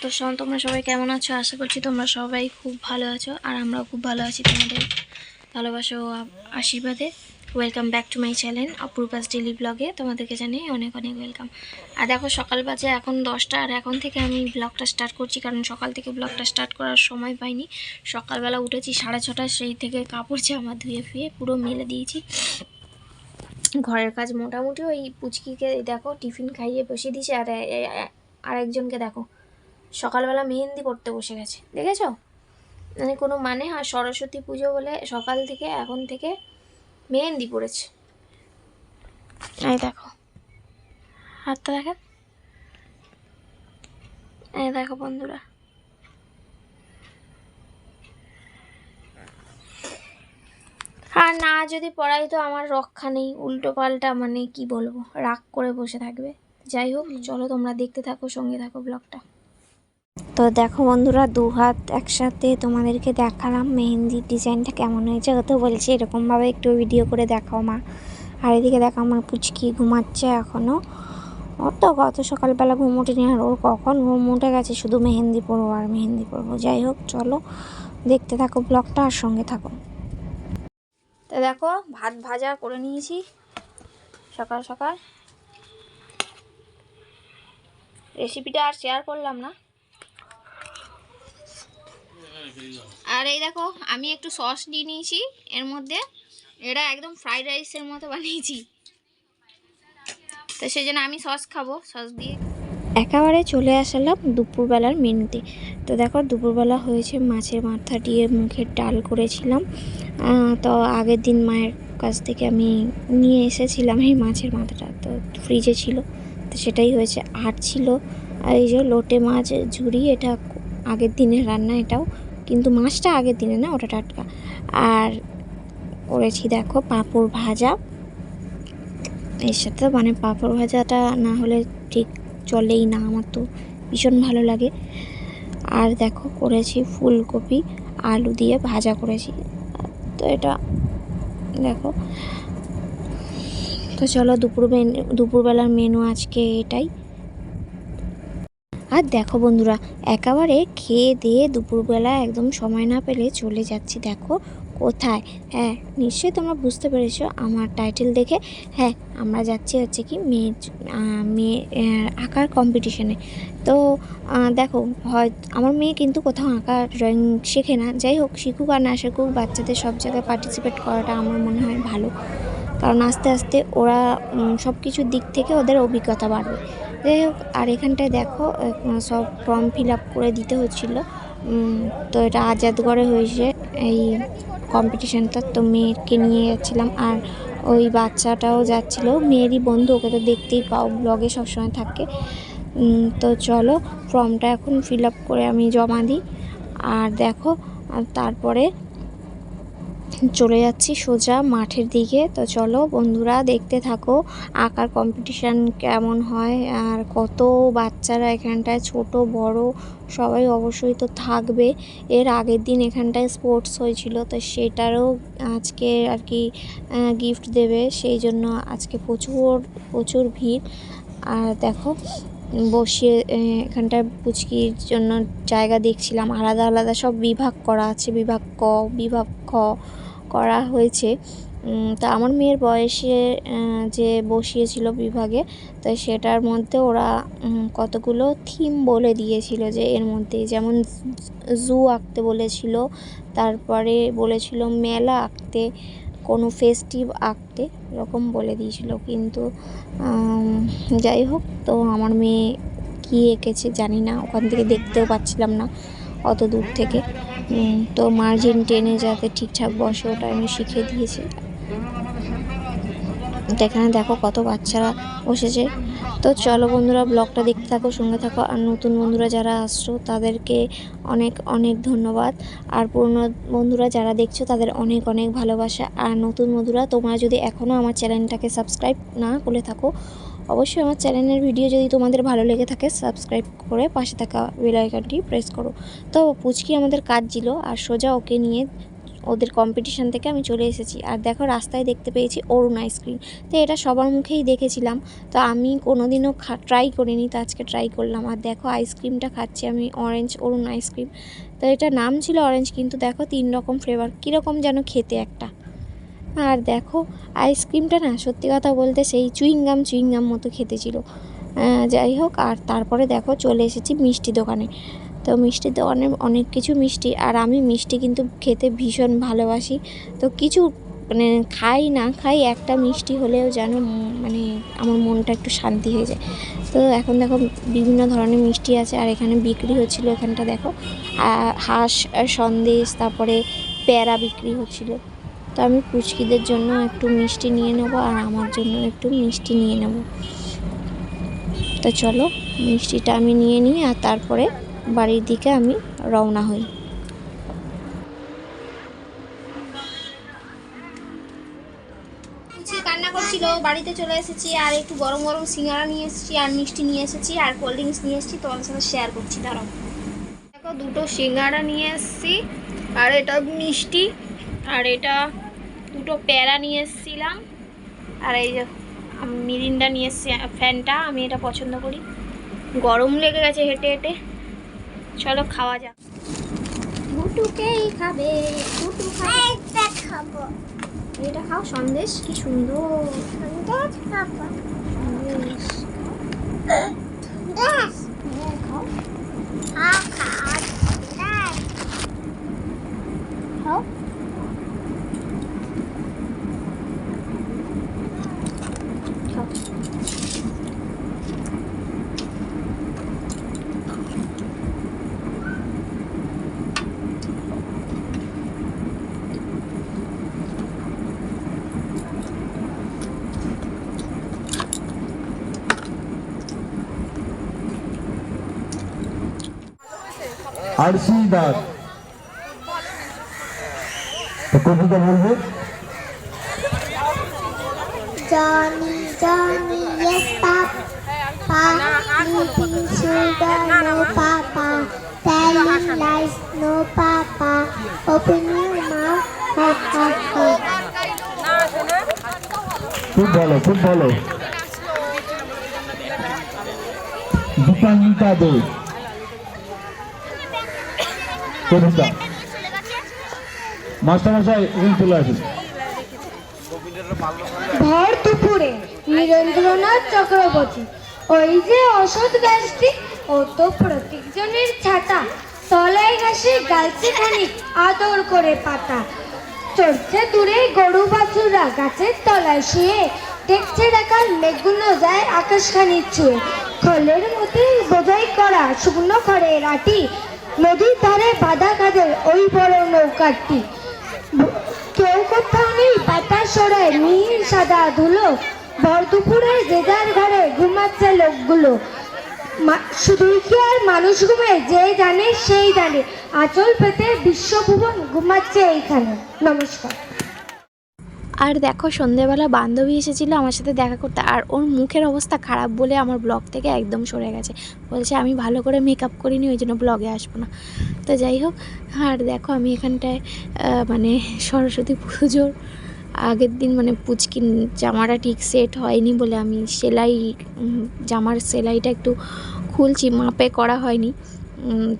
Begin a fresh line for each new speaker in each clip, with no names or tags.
তো সব তোমরা সবাই কেমন আছো? আশা করছি তোমরা সবাই খুব ভালো আছো, আর আমরাও খুব ভালো আছি তোমাদের ভালোবাসা আশীর্বাদে। Welcome back to my channel Apurba's daily ব্লগে তোমাদেরকে জানাই অনেক অনেক ওয়েলকাম আর দেখো, সকাল বাজে এখন দশটা, আর এখন থেকে আমি ব্লগটা স্টার্ট করছি, কারণ সকাল থেকে ব্লগটা স্টার্ট করার সময় পাইনি। সকালবেলা উঠেছি সাড়ে ছটায় সেই থেকে কাপড় জামা ধুয়ে ফুয়ে পুরো মেলে দিয়েছি। ঘরের কাজ মোটামুটি ওই পুচকিকে, দেখো, টিফিন খাইয়ে বসিয়ে দিয়েছে, আর আরেকজনকে দেখো। সকালবেলা মেহেন্দি করতে বসে গেছে। দেখেছ? মানে কোনো মানে আর সরস্বতী পুজো বলে সকাল থেকে এখন থেকে মেহেন্দি পড়েছে এই দেখো। হাতটা দেখেন এই দেখো বন্ধুরা। আর না, যদি পড়াই তো আমার রক্ষা নেই। উল্টো পাল্টা মানে কি বলব? রাগ করে বসে থাকবে। যাই হোক চলো তোমরা দেখতে থাকো সঙ্গে থাকো ব্লগটা। তো দেখো বন্ধুরা দু হাত একসাথে তোমাদেরকে দেখালাম মেহেন্দির ডিজাইনটা কেমন হয়েছে। তো বলছে এরকমভাবে একটু ভিডিও করে দেখাও মা। আর এদিকে দেখো আমার পুচকি ঘুমাচ্ছে এখনও ওর তো গত সকালবেলা ঘুম ওঠেনি আর ওর কখন ঘুম উঠে গেছে? শুধু মেহেন্দি পরবো আর মেহেন্দি পরবো। যাই হোক চলো দেখতে থাকো ব্লগটা আর সঙ্গে থাকো। তো দেখো ভাত ভাজা করে নিয়েছি সকাল সকাল। রেসিপিটা আর শেয়ার করলাম না। আর এই দেখো, আমি একটু সস দিয়ে নিয়েছি, এর মধ্যে এটা একদম ফ্রাইড রাইসের মতো বানিয়েছি। তো সেই জন্য আমি সস খাব সস দিয়ে। একেবারে চলে আসলাম দুপুরবেলার মেনুতে। তো দেখো, দুপুরবেলা হয়েছে মাছের মাথা দিয়ে মুখের ডাল করেছিলাম। তো আগের দিন মায়ের কাছ থেকে আমি নিয়ে এসেছিলাম এই মাছের মাথাটা, তো ফ্রিজে ছিল। তো সেটাই হয়েছে। আর ছিল এই যে লোটে মাছ, ঝুড়ি, এটা আগের দিনের রান্না এটাও। কিন্তু মাছটা আগের দিনে না, ওটা টাটকা। আর করেছি দেখো পাঁপড় ভাজা। এর সাথে মানে পাঁপড় ভাজাটা না হলে ঠিক চলেই না, আমার তো ভীষণ ভালো লাগে। আর দেখো করেছি ফুলকপি, আলু দিয়ে ভাজা করেছি। তো এটা দেখো তো চলো দুপুর দুপুরবেলার মেনু আজকে এটাই। আর দেখো বন্ধুরা, একেবারে খেয়ে দিয়ে দুপুরবেলা একদম সময় না পেলে চলে যাচ্ছি। দেখো কোথায়? হ্যাঁ নিশ্চয়ই তোমরা বুঝতে পেরেছ আমার টাইটেল দেখে। হ্যাঁ আমরা যাচ্ছি হচ্ছে কি মেয়ে মেয়ে আঁকার কম্পিটিশনে তো দেখো হয়, আমার মেয়ে কিন্তু কোথাও আঁকা ড্রয়িং শেখে না। যাই হোক, শিখুক আর না শিখুক, বাচ্চাদের সব জায়গায় পার্টিসিপেট করাটা আমার মনে হয় ভালো। কারণ আস্তে আস্তে ওরা সব কিছুর দিক থেকে ওদের অভিজ্ঞতা বাড়বে। যাই হোক, আর এখানটায় দেখো সব ফর্ম ফিল আপ করে দিতে হচ্ছিল। তো এটা আজাদগড়ে হয়েছে, এই কম্পিটিশানটা। তো মেয়েকে নিয়ে যাচ্ছিলাম, আর ওই বাচ্চাটাও যাচ্ছিল। মেয়েরই বন্ধু, ওকে তো দেখতেই পাও, ব্লগে সবসময় থাকে। তো চলো, ফর্মটা এখন ফিল আপ করে আমি জমা দিই। আর দেখো তারপরে চলে যাচ্ছি সোজা মাঠের দিকে। তো চলো বন্ধুরা, দেখতে থাকো আঁকার কম্পিটিশান কেমন হয় আর কত বাচ্চারা এখানটায়, ছোট, বড়, সবাই অবশ্যই তো থাকবে। এর আগের দিন এখানটায় স্পোর্টস হয়েছিল, তো সেটারও আজকে আর কি গিফট দেবে। সেই জন্য আজকে প্রচুর প্রচুর ভিড়। আর দেখো বসিয়ে এখানটায় পুচকির জন্য জায়গা দেখছিলাম। আলাদা আলাদা সব বিভাগ করা আছে, বিভাগ ক, বিভাগ খ করা হয়েছে। তা আমার মেয়ের বয়সে যে বসিয়েছিল বিভাগে, তো সেটার মধ্যে ওরা কতগুলো থিম বলে দিয়েছিল যে এর মধ্যে যেমন জু আঁকতে বলেছিল, তারপরে বলেছিল মেলা আঁকতে, কোনো ফেস্টিভ আঁকতে, এরকম বলে দিয়েছিল। কিন্তু যাই হোক, তো আমার মেয়ে কী এঁকেছে জানি না, ওখান থেকে দেখতেও পাচ্ছিলাম না অত দূর থেকে। তো মার্জিন টেনে যাতে ঠিকঠাক বসে ওটা আমি শিখিয়ে দিয়েছি। এখানে দেখো কত বাচ্চারা বসেছে। তো চলো বন্ধুরা ব্লগটা দেখতে থাকো, সঙ্গে থাকো। আর নতুন বন্ধুরা যারা আসছো, তাদেরকে অনেক অনেক ধন্যবাদ। আর পুরনো বন্ধুরা যারা দেখছ, তাদের অনেক অনেক ভালোবাসা। আর নতুন বন্ধুরা, তোমরা যদি এখনও আমার চ্যানেলটাকে সাবস্ক্রাইব না করে থাকো অবশ্যই আমার চ্যানেলের ভিডিও যদি তোমাদের ভালো লেগে থাকে সাবস্ক্রাইব করে পাশে থাকা বেল আইকনটি প্রেস করো। তো পুচকি আমাদের কাজ ছিল আর সোজা ওকে নিয়ে ওদের কম্পিটিশান থেকে আমি চলে এসেছি। আর দেখো রাস্তায় দেখতে পেয়েছি অরুণ আইসক্রিম তো এটা সবার মুখেই দেখেছিলাম। তো আমি কোনোদিনও ট্রাই করিনি, তো আজকে ট্রাই করলাম। আর দেখো আইসক্রিমটা খাচ্ছি আমি অরেঞ্জ অরুণ আইসক্রিম তো এটা নাম ছিল অরেঞ্জ কিন্তু দেখো তিন রকম ফ্লেভার কীরকম যেন খেতে একটা। আর দেখো আইসক্রিমটা না সত্যি কথা বলতে সেই চুইংগাম চুইংগাম মতো খেতে ছিল। যাই হোক, আর তারপরে দেখো চলে এসেছি মিষ্টি দোকানে। তো মিষ্টির দোকানে অনেক কিছু মিষ্টি, আর আমি মিষ্টি কিন্তু খেতে ভীষণ ভালোবাসি। তো কিছু মানে খাই না খাই একটা মিষ্টি হলেও যেন মানে আমার মনটা একটু শান্তি হয়ে যায়। তো এখন দেখো বিভিন্ন ধরনের মিষ্টি আছে, আর এখানে বিক্রি হচ্ছিল এখানটা দেখো। হাঁস, সন্দেশ, তারপরে প্যারা বিক্রি হচ্ছিল। তো আমি পুচকিদের জন্য একটু মিষ্টি নিয়ে নেব আর আমার জন্য একটু মিষ্টি নিয়ে নেব। তো চলো, মিষ্টিটা আমি নিয়ে নিই আর তারপরে বাড়ির দিকে আমি রওনা হই। বাড়িতে চলে এসেছি আর একটু গরম গরম সিঙ্গারা নিয়ে এসেছি আর মিষ্টি নিয়ে এসেছি আর কোল্ড ড্রিঙ্কস নিয়ে এসেছি, তোমাদের সাথে শেয়ার করছি, দাঁড়াও। দেখো দুটো সিঙ্গারা নিয়ে এসেছি, আর এটা মিষ্টি, আর এটা দুটো প্যারা নিয়ে এসেছিলাম। আর এই যে মিরিন্ডা নিয়ে এসেছি ফ্যানটা আমি এটা পছন্দ করি। গরম লেগে গেছে হেঁটে হেঁটে। চলো খাওয়া যাক। খাবে দুটু খাবে।
খাব।
এটা খাও সন্দেশ কি সুন্দর।
সন্দেশ খাব।
সন্দেশ
সন্দেশ
হ্যাঁ, খাও
খাও খাও সন্দেশ
খাও খাও
আরসি দাস তো কবিতা বলবে
Johnny, Johnny, yes, Papa. Eating sugar, no, Papa. Telling lies, no, Papa. Open your mouth, ha, ha, ha.
খুব ভালো খুব ভালো দীপাঙ্কিতা দে কবিতা। মাস্টারমশাই এখানে চলে আসুন।
ভর দুপুরে নীরেন্দ্রনাথ চক্রবর্তী। ওই যে অসৎ গাছটি, ও তো প্রত্যেকজনের ছাতা। তলায় ঘাসে গালছে খানিক আদর করে পাতা। চড়ছে দূরে গরু বাছুরা গাছের তলায় শুয়ে। দেখছে দেখার মেঘগুলো যায় আকাশখানি ছুঁয়ে। খলের মধ্যে বোঝাই করা শুকনো খড়ের আটি। নদীর ধারে বাঁধা কাজে ওই বড় নৌকাটি। কেউ কোথাও নেই পাতা সরে নীল সাদা ধুলো। ভর দুপুরে যে যার ঘরে ঘুমাচ্ছে লোকগুলো। শুধুই কি আর মানুষ ঘুমে? যে জানে সেই জানে। আচল পেতে বিশ্বভুবন ঘুমাচ্ছে এইখানে। নমস্কার।
আর দেখো, সন্ধেবেলা বান্ধবী এসেছিল আমার সাথে দেখা করতে, আর ওর মুখের অবস্থা খারাপ বলে আমার ব্লগ থেকে একদম সরে গেছে। বলছে, আমি ভালো করে মেকআপ করিনি, ওই জন্য ব্লগে আসব না। তো যাই হোক, আর দেখো, আমি এখানটায় মানে সরস্বতী পুজোর আগের দিন মানে পুচকিন জামাটা ঠিক সেট হয়নি বলে আমি সেলাই জামার সেলাইটা একটু খুলছি, মাপে করা হয়নি।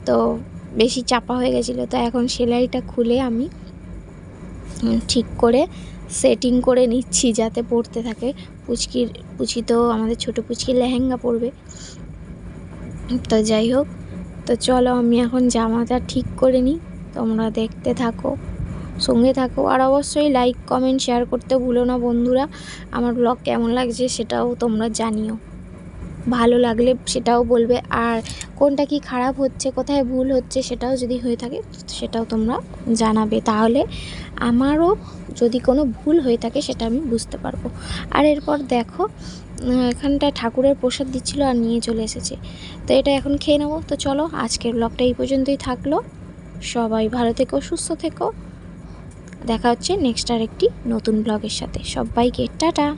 তো বেশি চাপা হয়ে গেছিল, তো এখন সেলাইটা খুলে আমি ঠিক করে সেটিং করে নিচ্ছি যাতে পড়তে থাকে। পুচকির পুচকি তো আমাদের ছোটো পুচকি, লেহেঙ্গা পরবে। তো যাই হোক, তো চলো আমি এখন জামাটা ঠিক করে নিই। তোমরা দেখতে থাকো, সঙ্গে থাকো। আর অবশ্যই লাইক কমেন্ট শেয়ার করতে ভুলো না বন্ধুরা। আমার ব্লগ কেমন লাগছে সেটাও তোমরা জানিও। ভালো লাগলে সেটাও বলবে। আর কোনটা কি খারাপ হচ্ছে কোথায় ভুল হচ্ছে সেটাও যদি হয়ে থাকে সেটাও তোমরা জানাবে। তাহলে আমারও যদি কোনো ভুল হয়ে থাকে সেটা আমি বুঝতে পারব। আর এরপর দেখো উম, এখানটায় ঠাকুরের প্রসাদ দিচ্ছিল আর নিয়ে চলে এসেছে। তো এটা এখন খেয়ে নেব। তো চলো আজকের ব্লগটা এই পর্যন্তই থাকল। সবাই ভালো থেকো সুস্থ থেকো। দেখা হচ্ছে নেক্সট আর একটি নতুন ব্লগের সাথে। সবাইকে টাটা।